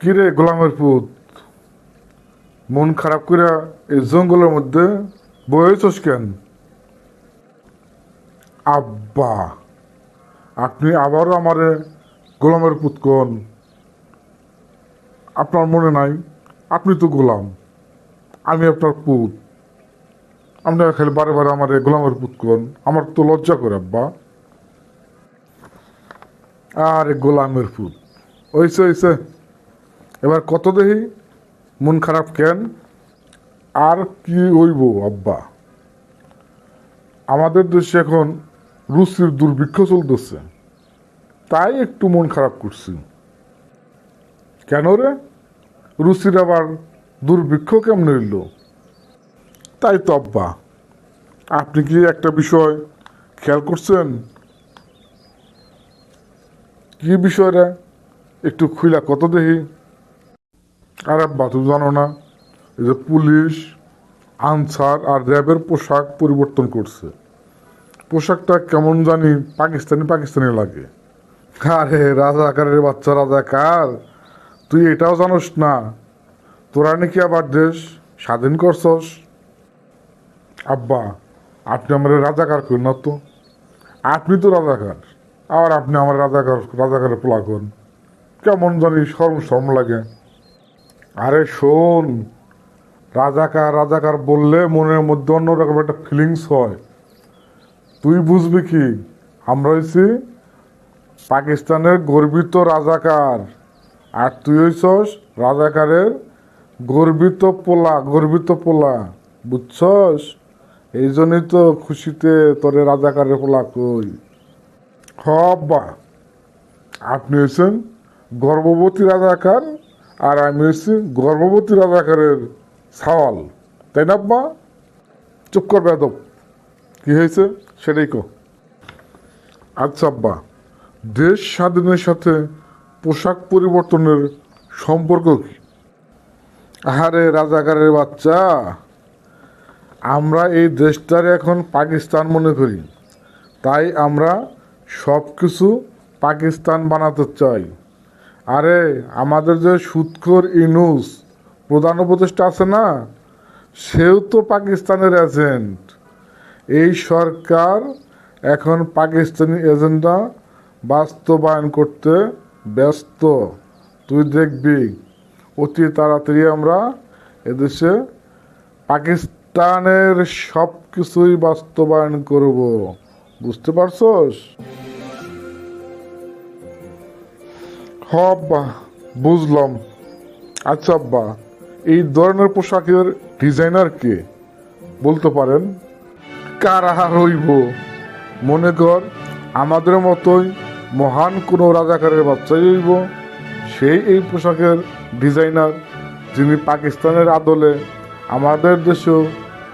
কিরে গোলামের পুত? মন খারাপ করে এই জঙ্গলের মধ্যে বয়েছস কেন? আব্বা, আপনি আবারও আমারে গোলামের পুত কোন। আপনার মনে নাই? আপনি তো গোলাম, আমি আপনার পুত। আপনি খালি বারে বারে আমার গোলামের পুত কোন। আমার তো লজ্জা করে, আব্বা। আরে গোলামের পুত ওইসে ওইসে এবার কত দেখি মন খারাপ কেন? আর কি হইব, আব্বা? আমাদের দেশে এখন রুচির দুর্ভিক্ষ চলতেছে। তাই একটু মন খারাপ করছি। কেন রে? রুচির আবার দুর্ভিক্ষ কেমন হইল? তাই তো, আব্বা। আপনি কি একটা বিষয় খেয়াল করছেন? কি বিষয় রে একটু খুইলা কত দেখি আর আব্বা তুমি জানো না যে পুলিশ, আনসার আর র্যাবের পোশাক পরিবর্তন করছে। পোশাকটা কেমন জানি পাকিস্তানি পাকিস্তানি লাগে। আরে রাজাকারের বাচ্চা রাজাকার, তুই এটাও জানোস না। তোরা নাকি আবার দেশ স্বাধীন করছস? আব্বা, আপনি আমার রাজাকার করেন না তো। আপনি তো রাজাকার, আর আপনি আমার রাজাকার, রাজাকারের পোলা করেন কেমন জানি শরম শরম লাগে। আরে শোন, রাজাকার রাজাকার বললে মনের মধ্যে অন্যরকম একটা ফিলিংস হয়। তুই বুঝবি কি? আমরা হয়েছি পাকিস্তানের গর্বিত রাজাকার, আর তুই হইছস রাজাকারের গর্বিত পোলা গর্বিত পোলা, বুঝছস? এই জন্যই তো খুশিতে তোরে রাজাকারের পোলা কই। হব্বা, আপনি হয়েছেন গর্ভবতী রাজাকার আর আমি হয়েছি গর্ভবতী রাজাকারের সাওয়াল তাই না আব্বা? চুপ কর বেদব কি হয়েছে? সেটাই কো। আচ্ছা আব্বা, দেশ স্বাধীনের সাথে পোশাক পরিবর্তনের সম্পর্ক কি? আহারে রাজাকারের বাচ্চা, আমরা এই দেশটারে এখন পাকিস্তান মনে করি। তাই আমরা সব কিছু পাকিস্তান বানাতে চাই। আরে, আমাদের যে সুৎখর ইনুস, প্রধান উপদেষ্টা আছে না? সেও তো পাকিস্তানের এজেন্ট। এই সরকার এখন পাকিস্তানি এজেন্ডা বাস্তবায়ন করতে ব্যস্ত। তুই দেখবি, অতি তাড়াতাড়ি আমরা এদেশে পাকিস্তানের সব কিছুই বাস্তবায়ন করব। বুঝতে পারছস? হব্বা বুঝলাম। আচ্ছা আব্বা, এই ধরনের পোশাকের ডিজাইনার কে বলতে পারেন? কারা রইব মনে কর, আমাদের মতোই মহান কোনো রাজাকারের বাচ্চাই হইব। সেই এই পোশাকের ডিজাইনার যিনি পাকিস্তানের আদলে আমাদের দেশেও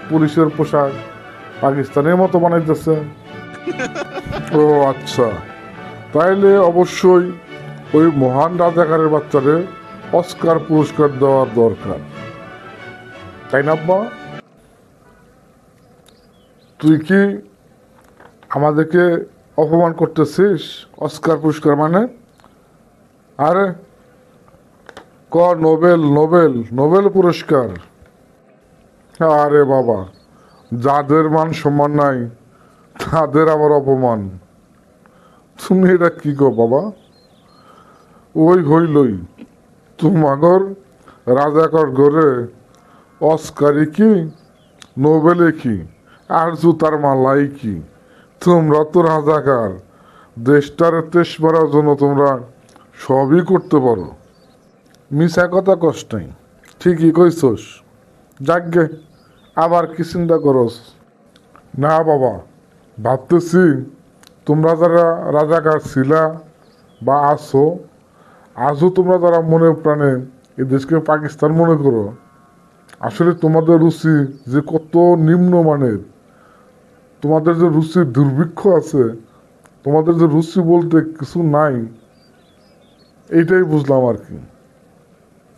পুলিশের পোশাক পাকিস্তানের মতো বানাইতেছে। ও আচ্ছা তাইলে অবশ্যই ওই মহান রাজাকারের বাচ্চাদের অস্কার পুরস্কার দেওয়ার দরকার। তাই না, আব্বা? তুই কি আমাদেরকে অপমান করতেছিস? অস্কার পুরস্কার মানে? আরে, ক, নোবেল নোবেল নোবেল পুরস্কার। আরে বাবা, যাদের মান সম্মান নাই, তাদের আবার অপমান। তুমি এটা কি গো, বাবা? ওই হইলই। তোমাগর রাজাকর গড়ে অস্কারি কি, নোবেলে কি, আর জুতার মালাই কি? তোমরা তো রাজাকার, দেশটার তেস মারার জন্য তোমরা সবই করতে পারো। মিশা কথা কষ্ট নাই, ঠিকই কইছস। যাকগে আবার কি চিন্তা করস? না বাবা, ভাবতেছি তোমরা যারা রাজাকার ছিলা বা আছো আজও তোমরা যারা মনে প্রাণে এই দেশকে পাকিস্তান মনে করো, আসলে তোমাদের রুচি যে কত নিম্নমানের তোমাদের যে রুচির দুর্ভিক্ষ আছে, তোমাদের যে রুচি বলতে কিছু নাই, এইটাই বুঝলাম আর কি।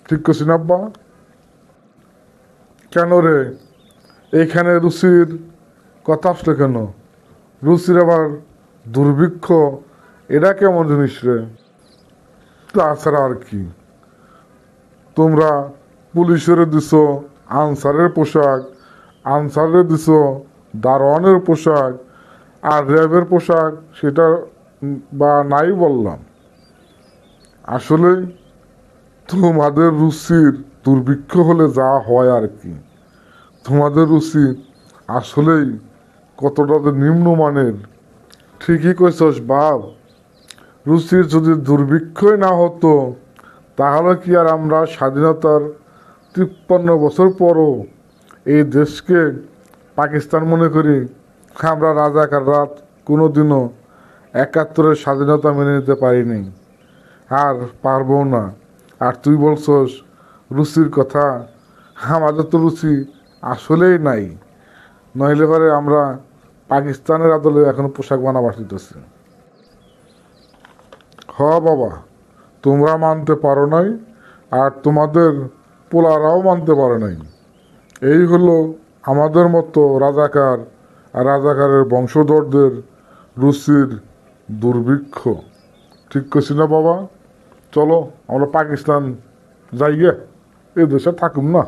ঠিক করছি আব্বা? কেন রে? এইখানে রুচির কথা আসলে কেন? রুচির আবার দুর্ভিক্ষ, এটা কেমন জিনিস রে? তাছাড়া আর কি? তোমরা পুলিশের দিছ, আনসারের পোশাক, আনসারের দিছ, দারোয়ানের পোশাক, আর র্যাবের পোশাক, সেটা বা নাই বললাম। আসলে তোমাদের রুচির দুর্ভিক্ষ হলে যা হয় আর কি। তোমাদের রুচি আসলেই কতটা নিম্নমানের। ঠিকই কইছস, বাপ। রুচির যদি দুর্ভিক্ষই না হতো, তাহলে কি আর আমরা স্বাধীনতার তিপ্পান্ন বছর পরও এই দেশকে পাকিস্তান মনে করি? আমরা রাজাকার রাত কোনোদিনও একাত্তরের স্বাধীনতা মেনে নিতে পারিনি। আর পারব না। আর তুই বলছস, রুচির কথা? আমাদের তো রুচি আসলেই নাই। নইলে পরে আমরা পাকিস্তানের আদলে এখন পোশাক বানাবার শিখতেছি হ বাবা, তোমরা মানতে পারো নাই আর তোমাদের পোলারাও মানতে পারে নাই। এই হলো আমাদের মতো রাজাকার আর রাজাকারের বংশধরদের রুচির দুর্ভিক্ষ। ঠিক করছি না বাবা? চলো, আমরা পাকিস্তান যাই গে এ দেশে থাকুম না।